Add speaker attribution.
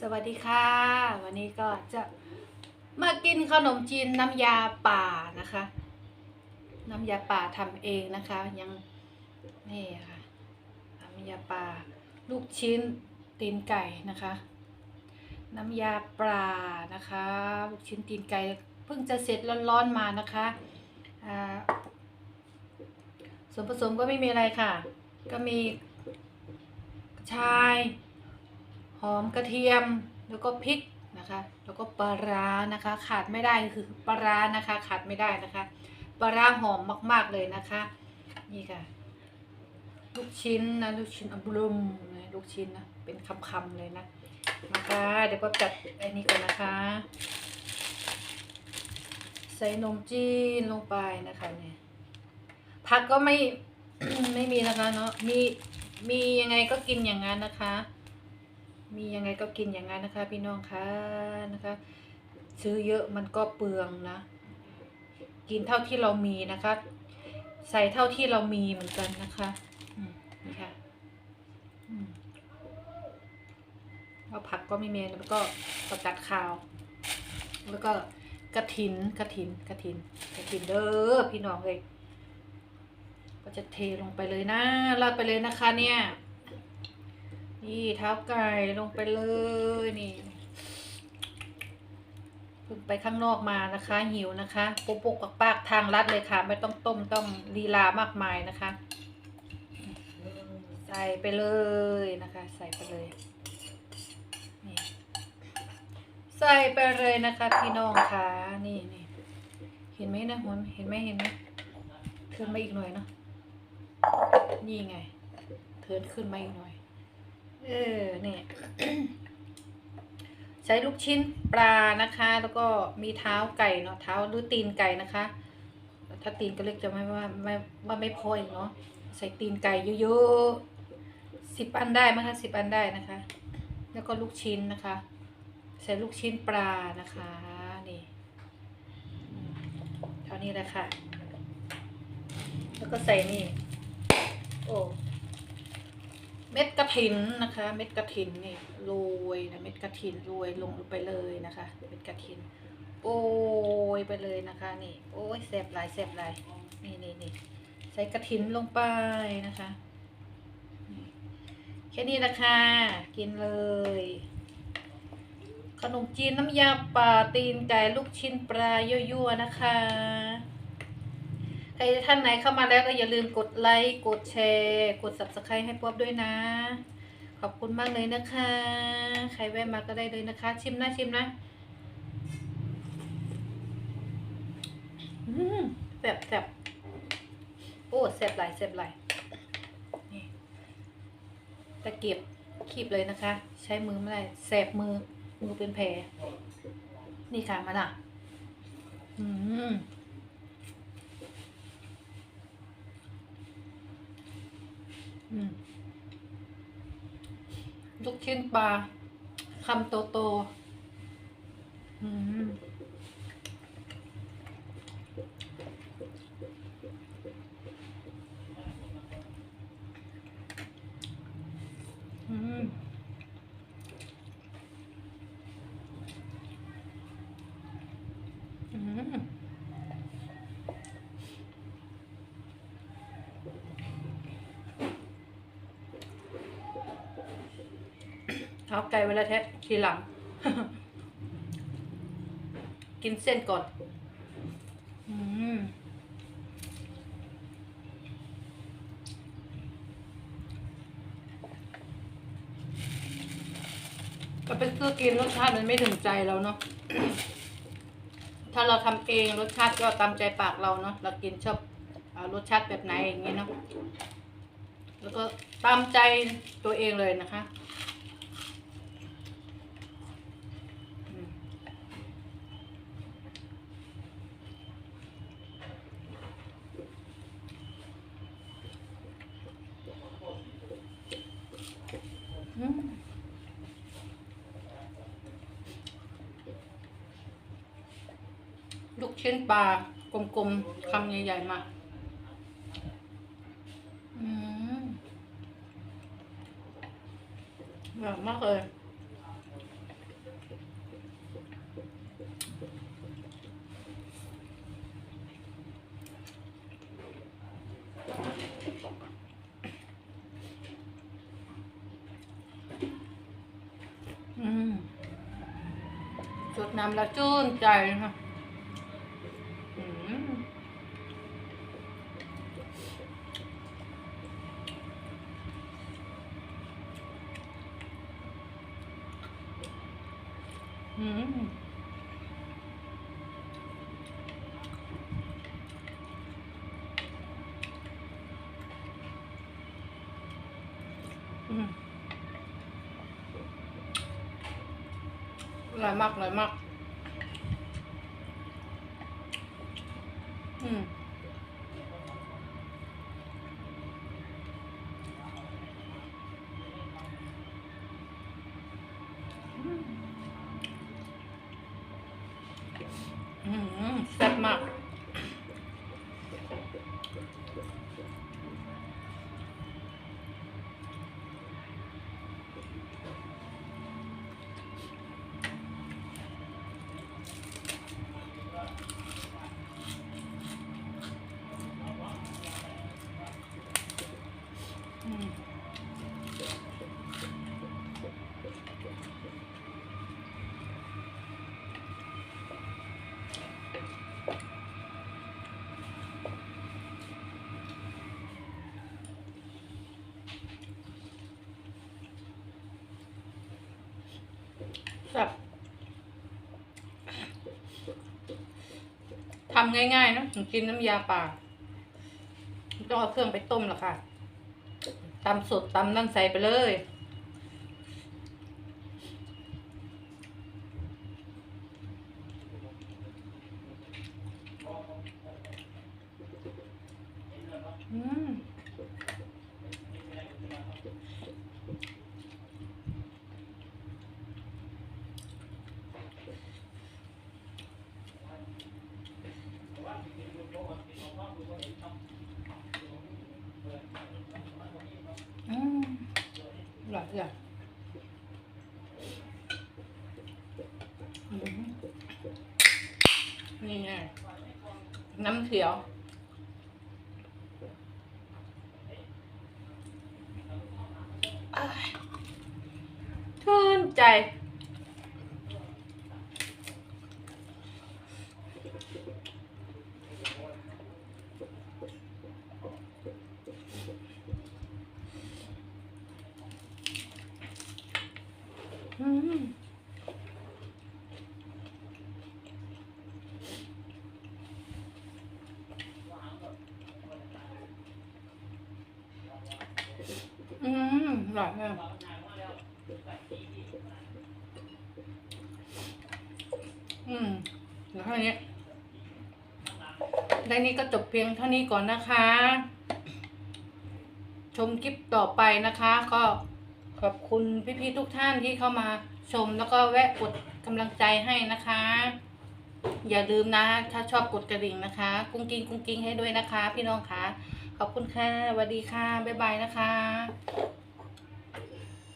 Speaker 1: สวัสดีค่ะ วันนี้ก็จะมากินขนมจีนน้ำยาป่านะคะ น้ำยาป่าทำเองนะคะ ยังนี่ค่ะน้ำยาป่าลูกชิ้นตีนไก่นะคะ น้ำยาปลานะคะ ลูกชิ้นตีนไก่เพิ่งจะเสร็จร้อนๆมานะคะส่วนผสมก็ไม่มีอะไรค่ะ ก็มีกระชาย หอมกระเทียมแล้วก็พริกนะคะ แล้วก็ปลาร้านะคะ ขาดไม่ได้คือปลาร้านะคะ ขาดไม่ได้นะคะปลาร้าหอมมาก ๆเลยนะคะ นี่ค่ะ ลูกชิ้นนะลูกชิ้นอบรมนะลูกชิ้นนะเป็นคำๆเลยนะนะคะเดี๋ยวก็จัดไอ้นี้ก่อนนะคะ ใส่นมจีนลงไปนะคะเนี่ยผักก็ไม่ไม่มีนะคะเนาะมีมียังไงก็กินอย่างนั้นนะคะ มียังไงก็กินอย่างนั้นนะคะ พี่น้องคะนะคะ ซื้อเยอะมันก็เปลืองนะ กินเท่าที่เรามีนะคะ ใส่เท่าที่เรามีเหมือนกันนะคะนี่ค่ะแล้วผักก็ไม่มีแล้วก็ประกัดขาว แล้วก็กระถินกระถินกระถินกระถินเด้อพี่น้องเลยก็จะเทลงไปเลยนะราดไปเลยนะคะเนี่ย นี่เท้าไก่ลงไปเลยนี่เพิ่งไปข้างนอกมานะคะ หิวนะคะปุกปุกปักปากทางลัดเลยค่ะ ไม่ต้องต้มต้องลีลามากมายนะคะ ใส่ไปเลยนะคะ ใส่ไปเลยนี่ใส่ไปเลยนะคะ พี่น้องค่ะนี่นี่เห็นไหมนะหัวเห็นไหมเห็นไหมเทิร์นมาอีกหน่อยเนาะนี่ไง เทิร์นขึ้นมาอีกหน่อย เออเนี่ยใช้ลูกชิ้นปลานะคะ แล้วก็มีเท้าไก่เนาะเท้าหรือตีนไก่นะคะ ถ้าตีนก็เล็กจะไม่ว่าไม่ว่าไม่พออีกเนาะใส่ตีนไก่เยอะๆสิบอันได้ไหมคะสิบอันได้นะคะ แล้วก็ลูกชิ้นนะคะ ใส่ลูกชิ้นปลานะคะนี่เท่านี้แหละค่ะ แล้วก็ใส่นี่ โอ้ ม็ดกระถินนะคะ เม็ดกระถินนี่โรยนะเม็ดกระถินโรยลงไปเลยนะคะเม็ดกระถินโอ้ยไปเลยนะคะนี่โอ้ยแสบหลายแสบหลายนี่นี่นี่ใส่กระถินลงไปนะคะแค่นี้นะคะกินเลย ขนมจีนน้ำยาป่าตีนไก่ลูกชิ้นปลายั่วๆนะคะ ใครท่านไหนเข้ามาแล้วก็อย่าลืมกดไลค์ กดแชร์ กด subscribe ให้ป๊อบด้วยนะ ขอบคุณมากเลยนะคะ ใครแวะมาก็ได้เลยนะคะ ชิมนะชิมนะอืมแซ่บแซ่บโอ้แซ่บหลายแซ่บหลายนี่ตะเกียบคีบเลยนะคะ ใช้มือไม่ได้แสบมือ มือเป็นแผลนี่ค่ะมาล่ะ อืม อืม ลูกชิ้นปลาคำโตโตอืมอืมอืม เท้าไก่เวลาแทะทีหลัง กินเส้นก่อน อืมก็ไปซื้อกินรสชาติมันไม่ถึงใจเราเนาะ ถ้าเราทำเองรสชาติก็ตามใจปากเราเนาะ เรากินชอบอารสชาติแบบไหนอย่างเงี้ยเนาะ แล้วก็ตามใจตัวเองเลยนะคะอืมอืมลูก ชิ้นปลากลมๆคำใหญ่ ๆ มาอืมอร่อยมากเลยอืมสดน้ำแล้วชื่นใจนะคะอืม อร่อยมากอร่อยมาก อืม อื มแซ่บมาก อืมแบบ ทำง่ายๆนะถึงกินน้ำยาป่าไม่ต้องเอาเครื่องไปต้มหรอกค่ะตำสดตำนั่นใส่ไปเลย อืมอืม อร่อยอร่อยอืมนี่ไงน้ำเขียวอ้ยชื่นใจ อืมอืมอร่อยมากอืมเดี๋ยวเท่านี้ได้นี้ก็จบเพียงเท่านี้ก่อนนะคะ ชมคลิปต่อไปนะคะก็ ขอบคุณพี่ๆทุกท่านที่เข้ามาชมแล้วก็แวะกดกำลังใจให้นะคะ อย่าลืมนะ ถ้าชอบกดกระดิ่งนะคะ กุ้งกิ้งกุ้งกิ้งให้ด้วยนะคะ พี่น้องคะขอบคุณค่ะสวัสดีค่ะบ๊ายบายนะคะ